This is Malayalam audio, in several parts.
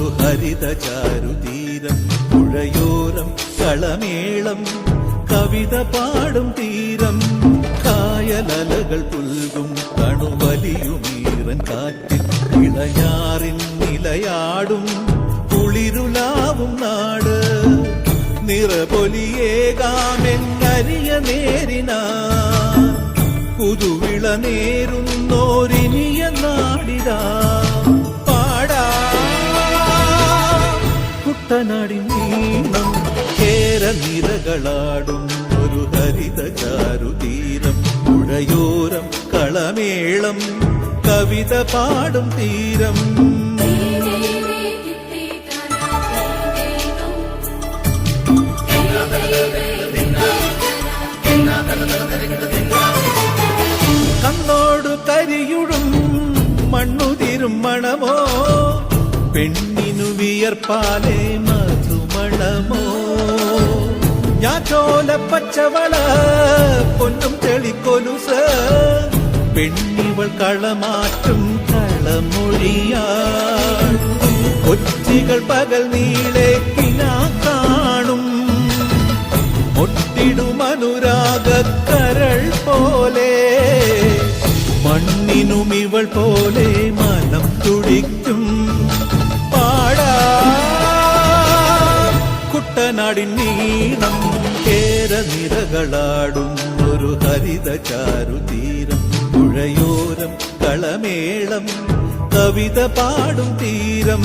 ഒരു ഹരിത ചാരുതീരം പുഴയോരം കളമേളം കവിത പാടും തീരം കായലലകൾ പുൽകും കണുവലിയുമീറൻ കാറ്റിൽ ഇളയാറിൻ നിലയാടും കുളിരുലാവും നാട് നിറപൊലിയേകാമെന്നരിയ നേരിനാ പുതുവിള നേരുന്നോരിനിയ നാടിതാ കുട്ടനാടിൻ നീണം കേരനിരകളാടും ഒരു ഹരിത ചാരുതീരം പുഴയോരം കളമേളം കവിത പാടും തീരം കണ്ണോടു വിയർപ്പാലേ മധുമണമോ ഞാൻ ചോല പച്ചവള പൊന്നും ചെളിക്കൊലുസ് പെണ്ണിവൾ കളമാറ്റും കളമൊഴിയാ കൊച്ചികൾ പകൽ നീളെ കിനാ കാണും. ഒട്ടിടുമനുരാഗക്കരൾ പോലെ. മണ്ണിനും ഇവൾ പോലെ മനം തുടിക്കും. കുട്ടനാടിൻ നീണം കേരനിരകളാടും ഒരു ഹരിത ചാരുതീരം പുഴയോരം കളമേളം കവിത പാടും തീരം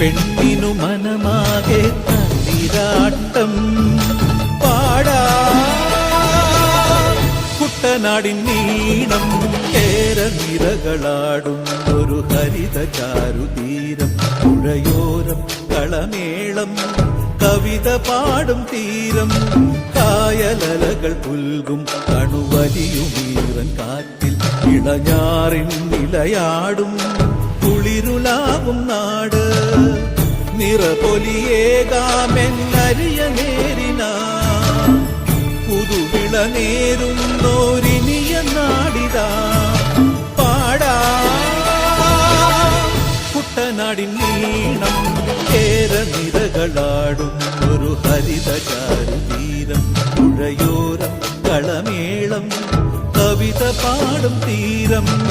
പെണ്ണിനു മനമാകെ തന്നിരാട്ടം പാടാ. കുട്ടനാടിൻ നീണം കേരനിരകളാടും ഒരു ഹരിത ചാരുതീരം. പുഴയോരം കളമേളം കവിത പാടും തീരം. കായലലകൾ പുൽകും കണുവലിയുമീറൻ കാറ്റിൽ ഇളഞ്ഞാറിൻ നിലയാടും. കുളിരുലാവും നാട്. നിറപൊലിയേകാമെന്നരിയ നേരിനാ. പുതുവിള നേരുന്നോരിനിയ നാടിതാ. പാടാ. കുട്ടനാടിൻ നീണം കേരനിരകളാടും ഒരു ഹരിത ചാരുതീരം പുഴയോരം കളമേളം കവിത പാടും തീരം.